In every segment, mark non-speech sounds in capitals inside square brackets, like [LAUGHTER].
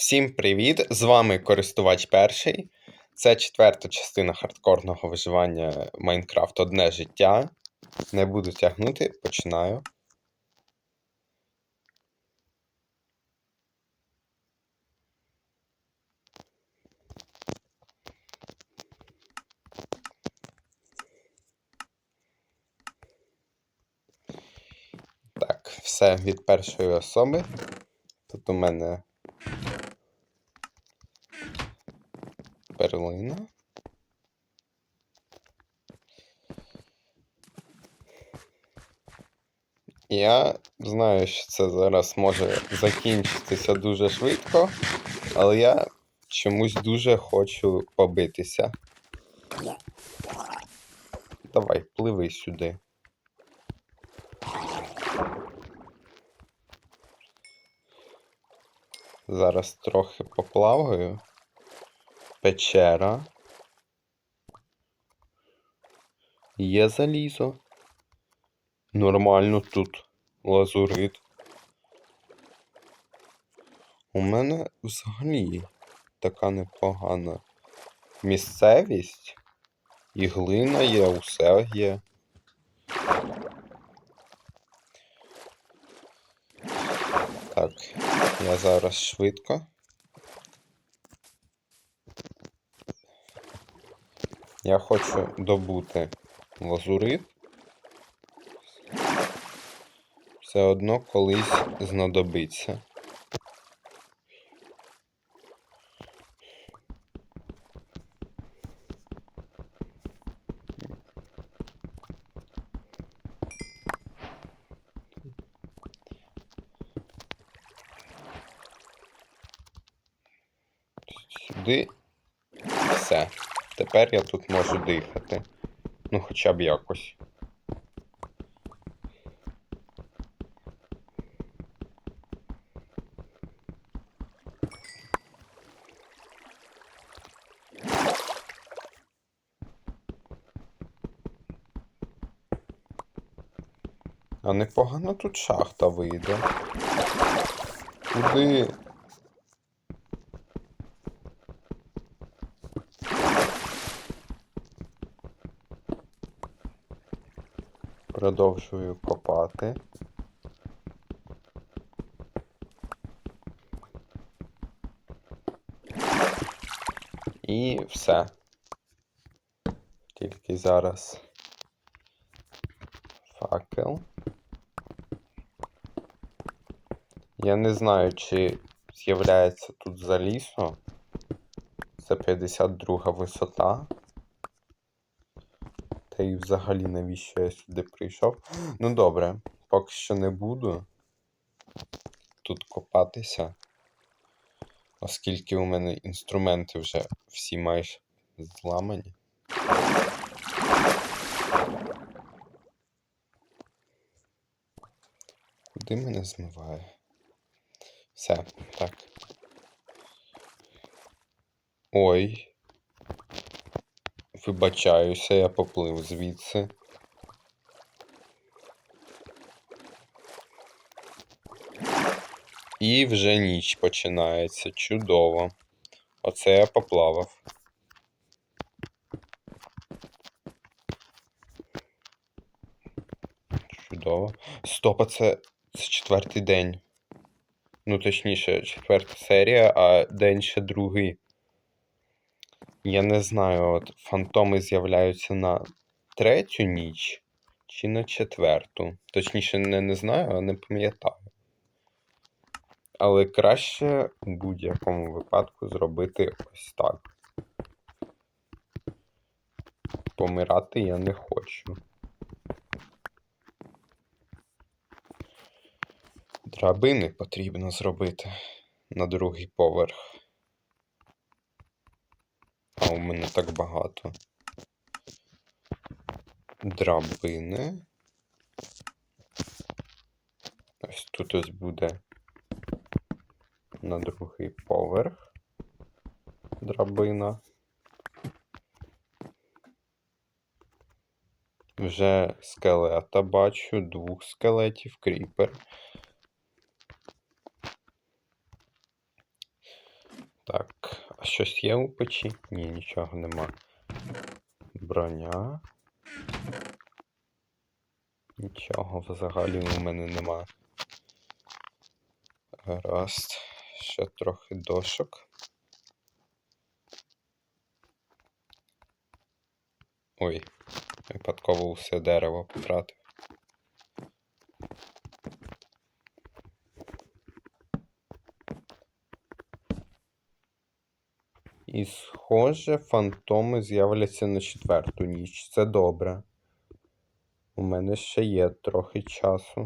Всім привіт! З вами користувач перший. Це четверта частина хардкорного виживання Майнкрафт Одне життя. Не буду тягнути, починаю. Так, все від першої особи. Тут у мене перлина. Я знаю, що це зараз може закінчитися дуже швидко, але я чомусь дуже хочу побитися. Давай, пливи сюди. Зараз трохи поплаваю. Печера. Є залізо. Нормально тут лазурит. У мене взагалі така непогана місцевість. І глина є, усе є. Так, я зараз швидко. Я хочу добути лазурит. Все одно колись знадобиться. Сюди все. Тепер я тут можу дихати. Ну, хоча б якось. А непогано тут шахта вийде. Куди? Продовжую копати. І все. Тільки зараз факел. Я не знаю, чи з'являється тут залізо. Це 52 висота. Та й взагалі навіщо я сюди прийшов? Ну добре, поки що не буду тут копатися, оскільки у мене інструменти вже всі майже зламані. Куди мене змиває? Все, так. Ой. Вибачаюся, я поплив звідси. І вже ніч починається. Чудово. Оце я поплавав. Чудово. Стоп, а це, це четвертий день. Ну, точніше, четверта серія, а день ще другий. Я не знаю, от фантоми з'являються на третю ніч чи на четверту. Точніше, не, не знаю, а не пам'ятаю. Але краще у будь-якому випадку зробити ось так. Помирати я не хочу. Драбини потрібно зробити на другий поверх. А у мене так багато. Драбини. Ось тут ось буде на другий поверх. Драбина. Вже скелета бачу, двох скелетів, кріпер. Так, а щось є у печі? Ні, нічого нема. Броня. Нічого взагалі у мене нема. Гаразд. Ще трохи дошок. Ой, випадково усе дерево потратив. І схоже, фантоми з'являться на четверту ніч. Це добре. У мене ще є трохи часу.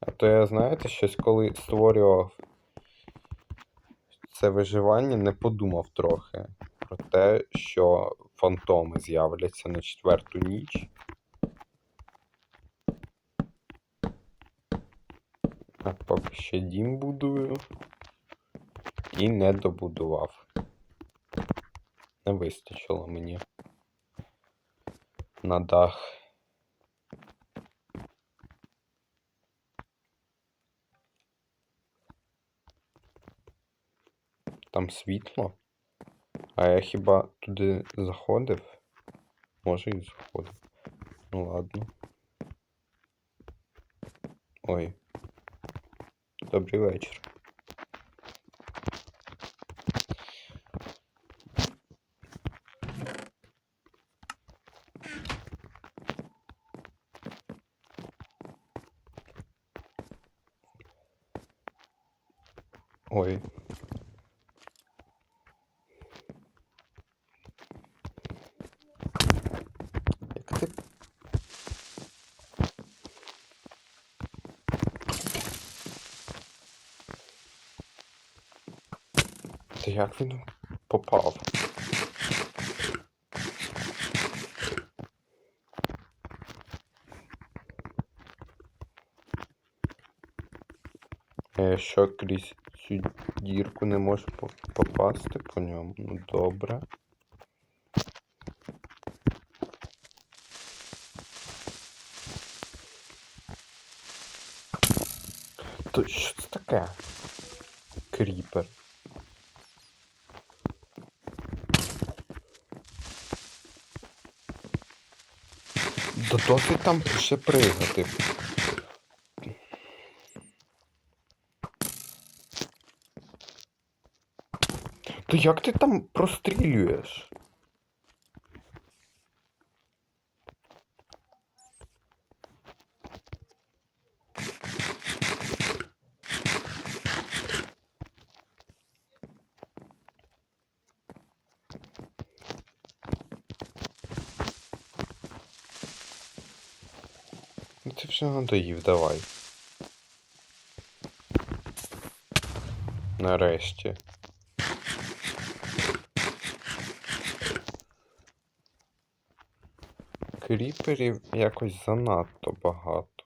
А то я, знаєте, щось коли створював це виживання, не подумав трохи про те, що фантоми з'являться на четверту ніч. А поки ще дім будую. І не добудував. Не вистачило мені на дах. Там світло? А я хіба туди заходив? Може і заходив. Ну ладно. Ой. Добрий вечір. Ой. Як ти. Та як він попав? Я що крізь цю дірку не можу попасти по ньому? Ну добре. То що це таке? Кріпер. Да досить там ще пригати. То як ти там прострілюєш? Ну Ти вже надоїв, давай. Нарешті. Кріперів якось занадто багато.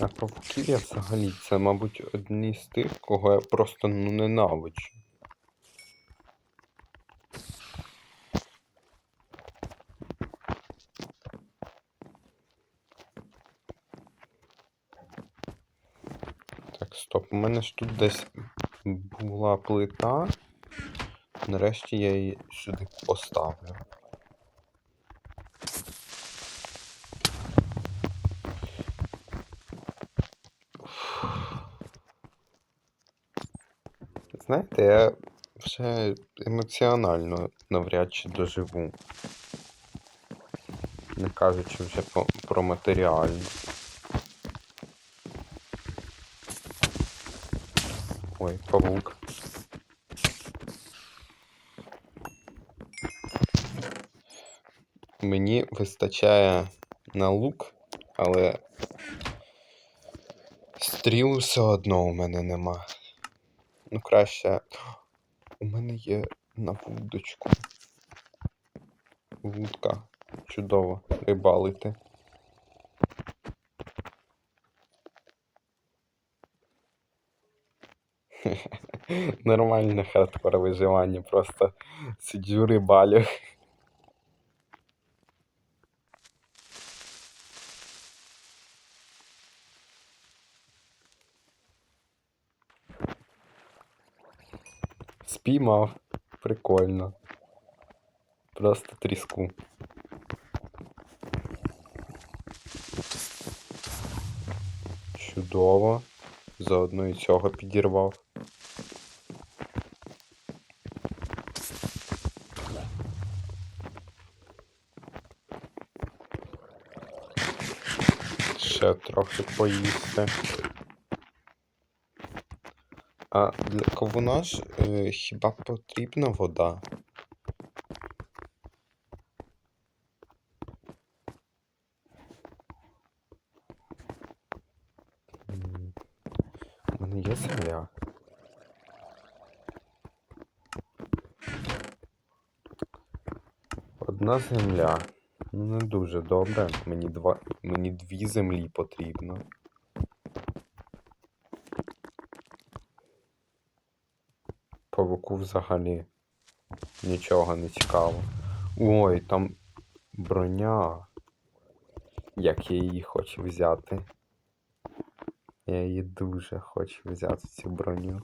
А павуків я взагалі це, мабуть, одні з тих, кого я просто ну ненавиджу. Так, стоп, у мене ж тут десь була плита. Нарешті я її сюди поставлю. Знаєте, я вже емоціонально навряд чи доживу. Не кажучи вже про матеріально. Ой, павук. Мені вистачає на лук, але стріл все одно у мене нема. Ну, краще. У мене є на вудочку. Вудка. Чудово. Рибалити. [LAUGHS] Нормальне хардкор виживання, просто сиджу рибалю. Спіймав, прикольно. Просто тріску. Чудово. Заодно і цього підірвав. Ще трохи поїсти. А для кавуна ж е, хіба потрібна вода? У мене є земля. Одна земля. Ну, не дуже добре. Мені два. Мені дві землі потрібно. Павуку взагалі нічого не цікаво. Ой, там броня. Як я її хочу взяти. Я її дуже хочу взяти цю броню.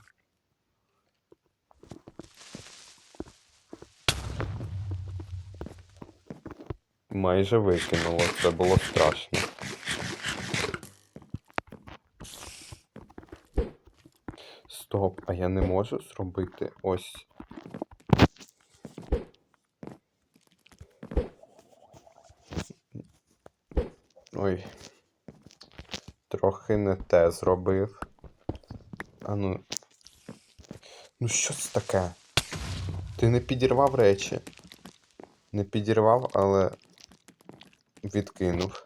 Майже викинуло, це було страшно. Стоп, а я не можу зробити ось. Ой. Трохи не те зробив. А ну. Ну що це таке? Ти не підірвав речі. Не підірвав, але відкинув.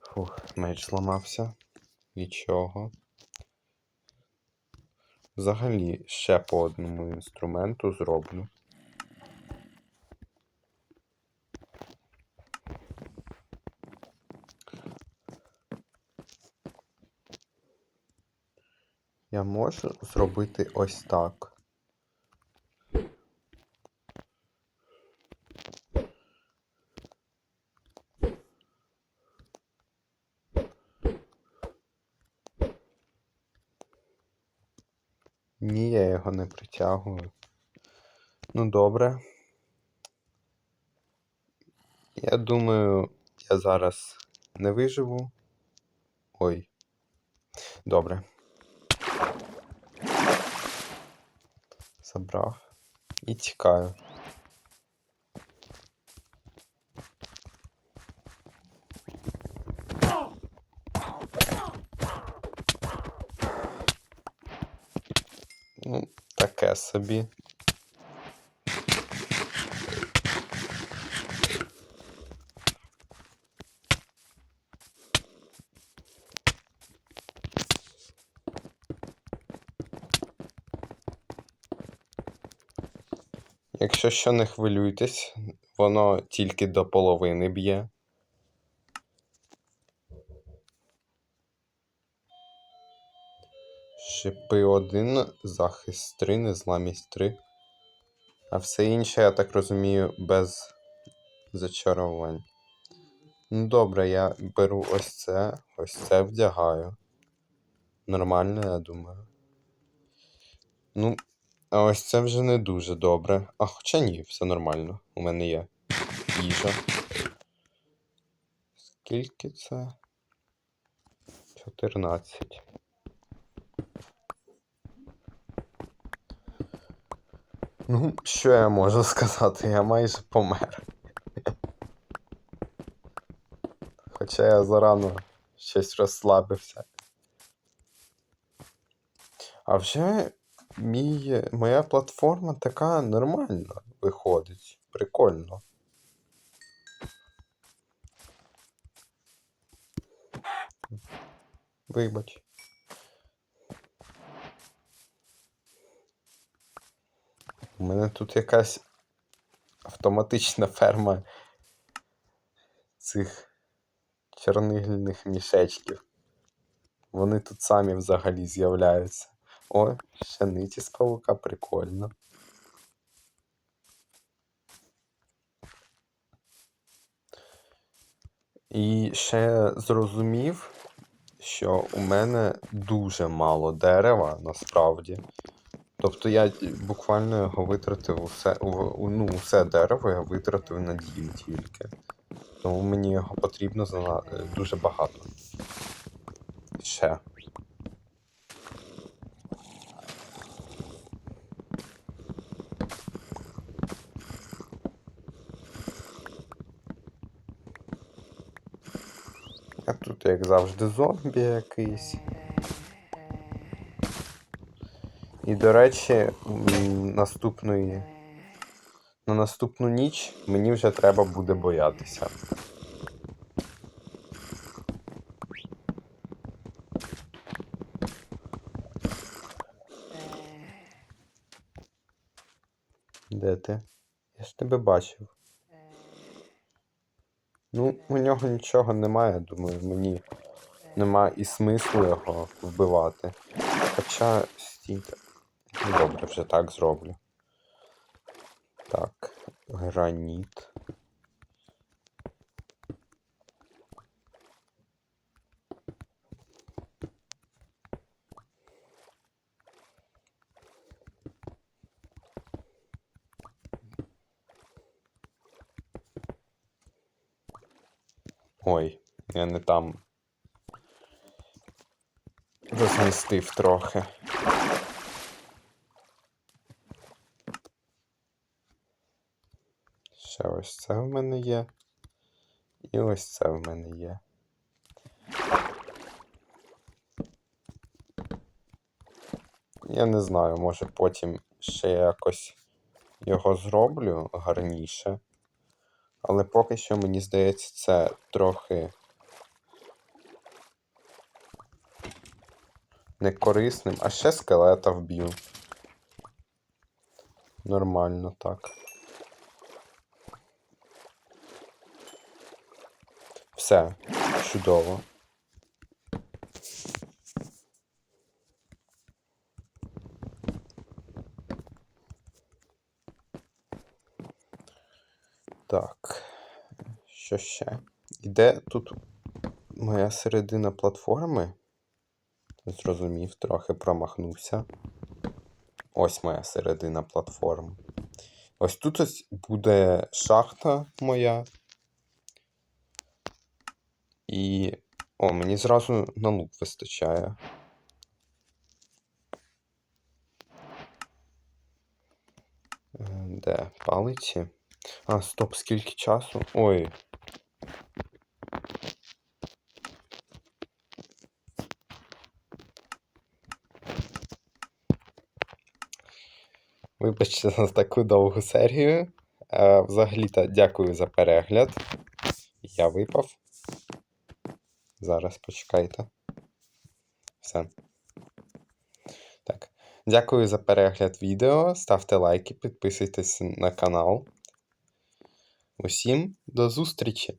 Фух, меч зламався. Нічого. Взагалі ще по одному інструменту зроблю. Я можу зробити ось так. Не притягую. Ну, добре. Я думаю, я зараз не виживу. Ой. Добре. Забрав. І тікаю. Ну, таке собі. Якщо що не хвилюйтесь, воно тільки до половини б'є. Шипи 1, захист 3, незламість 3. А все інше, я так розумію, без зачарувань. Ну добре, я беру ось це, ось це вдягаю. Нормально, я думаю. Ну, а ось це вже не дуже добре. А хоча ні, все нормально. У мене є їжа. Скільки це? 14. Ну, що я можу сказати? Я майже помер. Хоча я зарано щось розслабився. А вже мій, моя платформа така нормальна виходить. Прикольно. Вибач. У мене тут якась автоматична ферма цих чорнильних мішечків. Вони тут самі взагалі з'являються. О, ще ниті з павука, прикольно. І ще зрозумів, що у мене дуже мало дерева насправді. Тобто я буквально його витратив усе, ну, усе дерево я витратив на дім тільки. Тому мені його потрібно зана... е, дуже багато. Ще. А тут, як завжди, зомбі якийсь. І, до речі, наступної. На наступну ніч мені вже треба буде боятися. Де ти? Я ж тебе бачив. Ну, у нього нічого немає, думаю, мені нема і смислу його вбивати. Хоча стійте. Добре, вже так зроблю. Так, граніт. Ой, я не там розмістив трохи. Ще ось це в мене є. І ось це в мене є. Я не знаю, може потім ще якось його зроблю гарніше. Але поки що мені здається, це трохи некорисним. А ще скелета вб'ю. Нормально так. Все, чудово. Так. Що ще? І де тут моя середина платформи? Зрозумів, трохи промахнувся. Ось моя середина платформи. Ось тут ось буде шахта моя. І. О, мені зразу на лук вистачає. Де палиці? А, стоп, скільки часу? Ой. Вибачте за таку довгу серію. Е, Взагалі-то дякую за перегляд. Я випав. Зараз почекайте. Все. Так. Дякую за перегляд відео. Ставте лайки, підписуйтесь на канал. Усім до зустрічі!